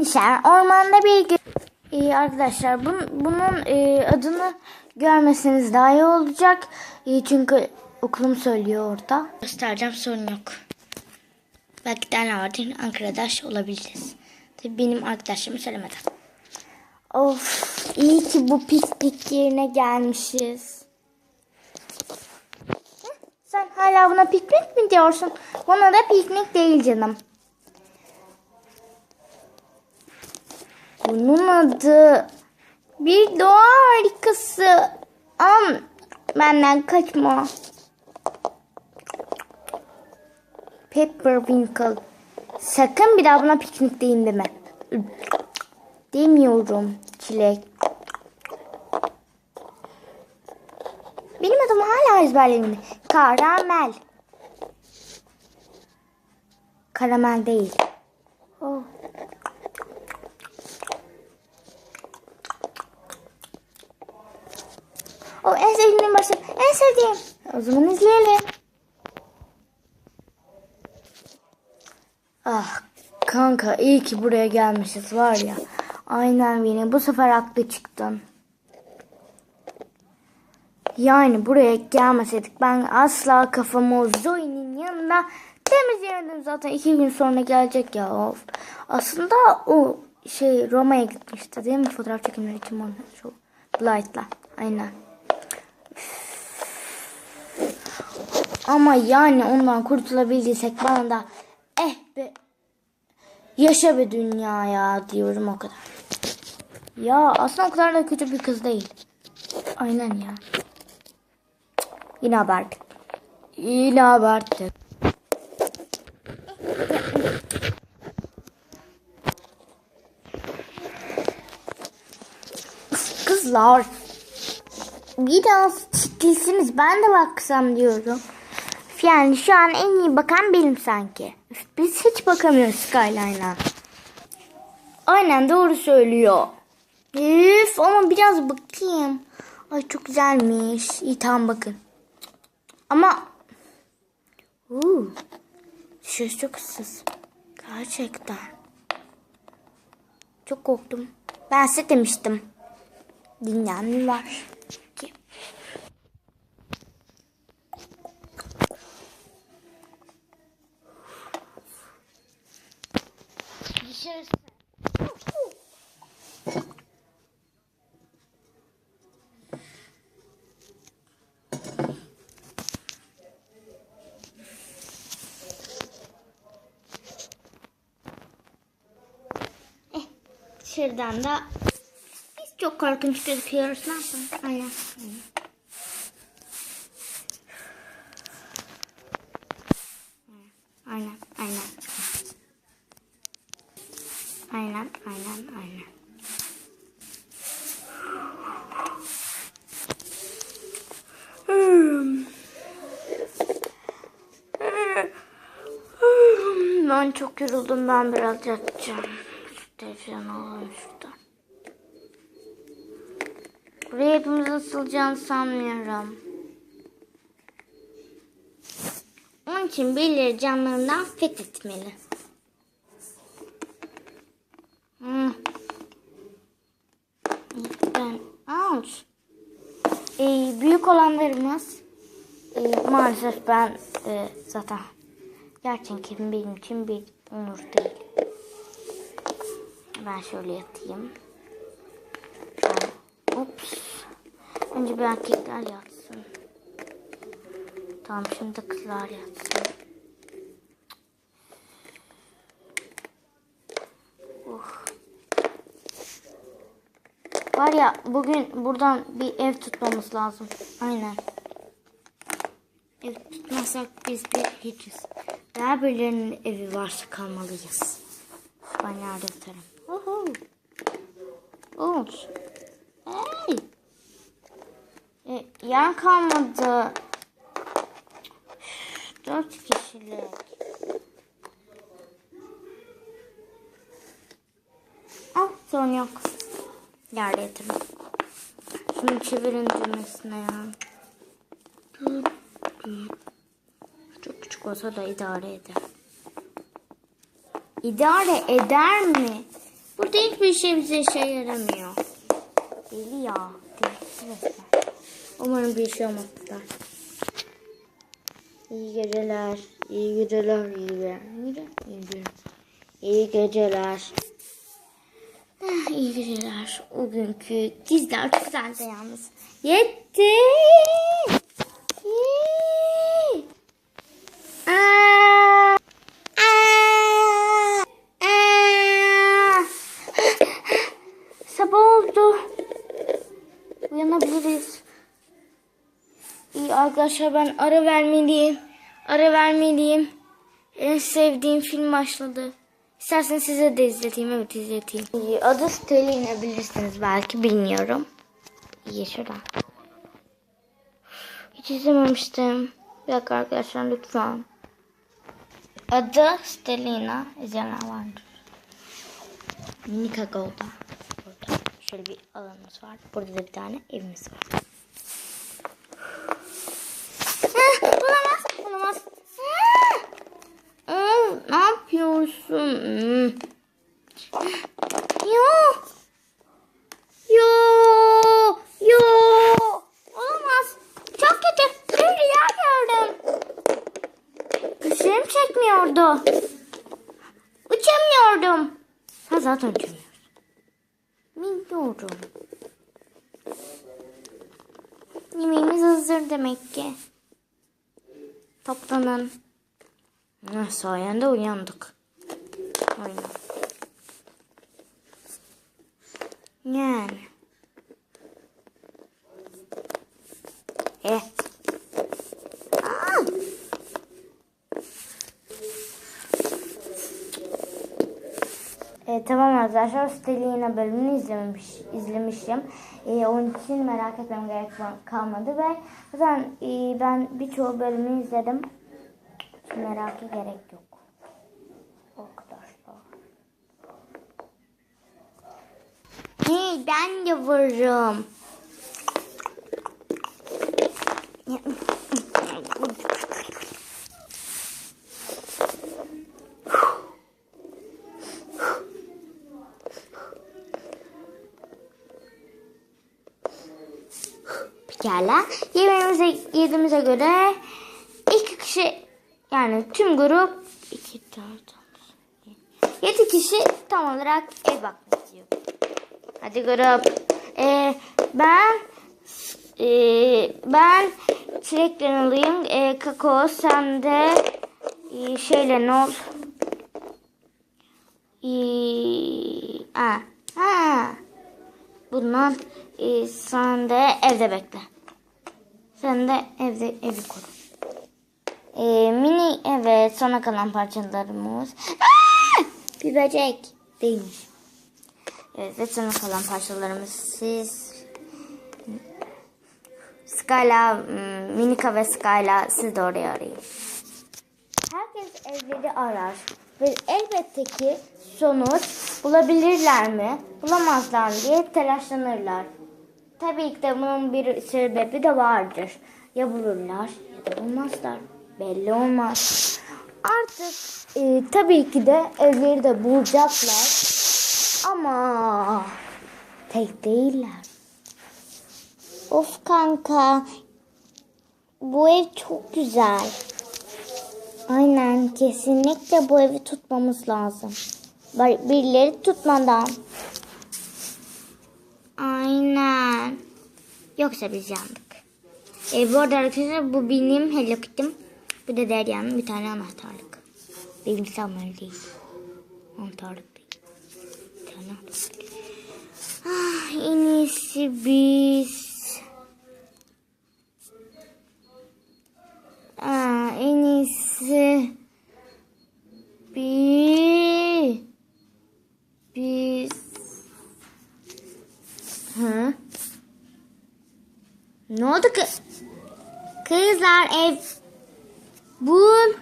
Nişan ormanda bir gün. İyi arkadaşlar bun, bunun e, adını görmeseniz daha iyi olacak. E, çünkü okulum söylüyor orada. Göstereceğim sorun yok. Belki de vardır arkadaş olabiliriz. Tabii benim arkadaşlarımı söylemeden. Of iyi ki bu piknik yerine gelmişiz. Sen hala buna piknik mi diyorsun? Buna da piknik değil canım. Bunun adı bir doğa harikası. Am benden kaçma. Pepperwinkle. Sakın bir daha buna piknik deyin deme. Demiyorum çilek. Benim adım hala ezberlerimde. Karamel. Karamel değil. O en sevdiğim başı. En sevdiğim. O zaman izleyelim. Ah kanka iyi ki buraya gelmişiz var ya. Aynen beni bu sefer haklı çıktın. Yani buraya gelmeseydik ben asla kafamı Zoe'nin yanına temizleyemedim zaten iki gün sonra gelecek ya of. Aslında o şey Roma'ya gitmişti değil mi fotoğraf çekimleri için şu Blight'la aynen. Ama yani ondan kurtulabildiysek bana da eh be yaşa be dünya ya diyorum o kadar. Ya aslında o kadar da kötü bir kız değil. Aynen ya. Yine abarttık. Yine abarttık. Kızlar. Biraz çekilsiniz ben de baksam diyorum. Yani şu an en iyi bakan benim sanki. Biz hiç bakamıyoruz Skyline'a. Aynen doğru söylüyor. Üf ama biraz bakayım. Ay çok güzelmiş. İyi tamam bakın. Ama Uuu. Çok ıssız. Gerçekten. Çok korktum. Ben size demiştim. Dinleyen mi var? Ki. Dışarısı. Eh, dışarıdan da biz çok korkunç gözüküyoruz. Ne yapalım? Aynen. Aynen. Aynen. Aynen. Aynen. Aynen. Hmm. Ben çok yoruldum. Ben biraz yatacağım. Şu telefonu alalım. Buraya hepimiz asılacağını sanmıyorum. Onun için birileri canlarından fethetmeli. Hmm. Ben ouch. Ee, büyük olanlarımız e, maalesef ben e, zaten gerçekten benim için bir onur değil. Ben şöyle yatayım. Ben, ups. Önce bir erkekler yatsın. Tamam şimdi kızlar yatsın. Oh. Var ya bugün buradan bir ev tutmamız lazım. Aynen. Ev tutmazsak biz bir hiçiz. Daha birilerinin evi varsa kalmalıyız. Ben yardım ederim. Uhu. Uç. Hey. E, yer kalmadı. Dört kişilik. Ah sorun yok. Yerde yatırım. Şunu çevirin düğmesine ya. Çok küçük olsa da idare eder. İdare eder mi? Burada hiçbir şey bize işe yaramıyor. Deli ya. Deli. Umarım bir şey olmazlar. İyi geceler. İyi geceler. İyi geceler. İyi geceler. İyi geceler. Ah, İyi geceler. O günkü diziler çok güzeldi yalnız. Yetti. Yee. Aa. Aa. Aa. Sabah oldu. Uyanabiliriz. İyi arkadaşlar ben ara vermeliyim. Ara vermeliyim. En sevdiğim film başladı. İsterseniz size de izleteyim. Evet izleteyim. Adı Stellina bilirsiniz belki bilmiyorum. İyi şuradan. Hiç izlememiştim. Bir dakika arkadaşlar lütfen. Adı Stellina. İzleyenler vardır. Minika Golda. Burada şöyle bir alanımız var. Burada da bir tane evimiz var. Heh, olamaz, olamaz. Heh. Aa, ne yapıyorsun? Hmm. Yo. Yo. Yo. Olamaz. Çok kötü. Bir rüya gördüm. Güçlerim çekmiyordu. Uçamıyordum. Ha zaten uçamıyorum. Bilmiyorum. Yemeğimiz hazır demek ki. Toplanın. Sayende uyandık. Aynen. Yani. Eh. Aa! E, tamam arkadaşlar Stelina bölümünü izlemiş, izlemişim. E, onun için merak etmem gerek kalmadı ve zaten e, ben birçoğu bölümü izledim. Merakı gerek yok. Hey ben de varım. Pekala. Yemeğimize yediğimize göre iki kişi yani tüm grup 2, 4, 7 kişi tam olarak ev bakmak istiyor. Hadi grup. Ee, ben e, ben çilekten alayım. E, kakao sen de e, şeyle ne ol? E, ha, ha. Bundan e, sen de evde bekle. Sen de evde evi koru. Ee, mini evet sona kalan parçalarımız. Aa! Bir böcek değilmiş. Evet ve kalan parçalarımız siz Skyla, hmm, Minika ve Skyla siz de oraya arayın. Herkes evleri arar ve elbette ki sonuç bulabilirler mi, bulamazlar mı diye telaşlanırlar. Tabii ki de bunun bir sebebi de vardır. Ya bulurlar ya da bulmazlar. Belli olmaz. Artık e, tabii ki de evleri de bulacaklar. Ama tek değiller. Of kanka. Bu ev çok güzel. Aynen kesinlikle bu evi tutmamız lazım. Birileri tutmadan. Aynen. Yoksa biz yandık. E, bu arada arkadaşlar bu benim Hello Kitty'm. Bu da Derya'nın bir tane anahtarlık. Benim sanmıyor değil. Anahtarlık anahtarlık. Ah, en iyisi biz. Aa, en iyisi biz. Biz. Ha? Ne oldu ki? Kızlar ev bul.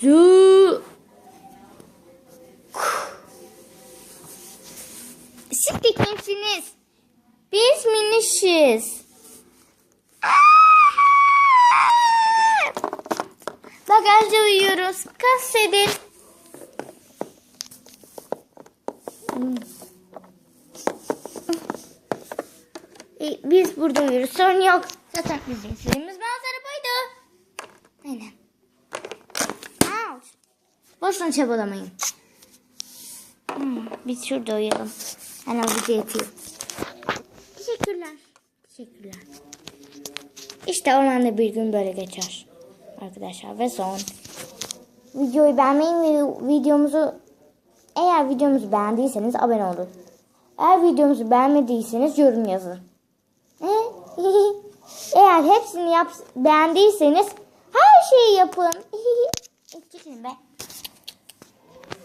Cu. Siz de kimsiniz? Biz minişiz. Bagajda uyuyoruz. Kas edin. E, biz burada uyuyoruz. Sorun yok. Zaten bizim istediğimiz manzara buydu. Aynen. Ouch. Boşuna çabalamayın. Hmm, biz şurada uyuyalım. Ben avucu yatayım. Teşekkürler. Teşekkürler. İşte ormanda bir gün böyle geçer. Arkadaşlar ve son. Videoyu beğenmeyi ve videomuzu eğer videomuzu beğendiyseniz abone olun. Eğer videomuzu beğenmediyseniz yorum yazın. Eğer hepsini yap beğendiyseniz her şeyi yapın. Çekilin be.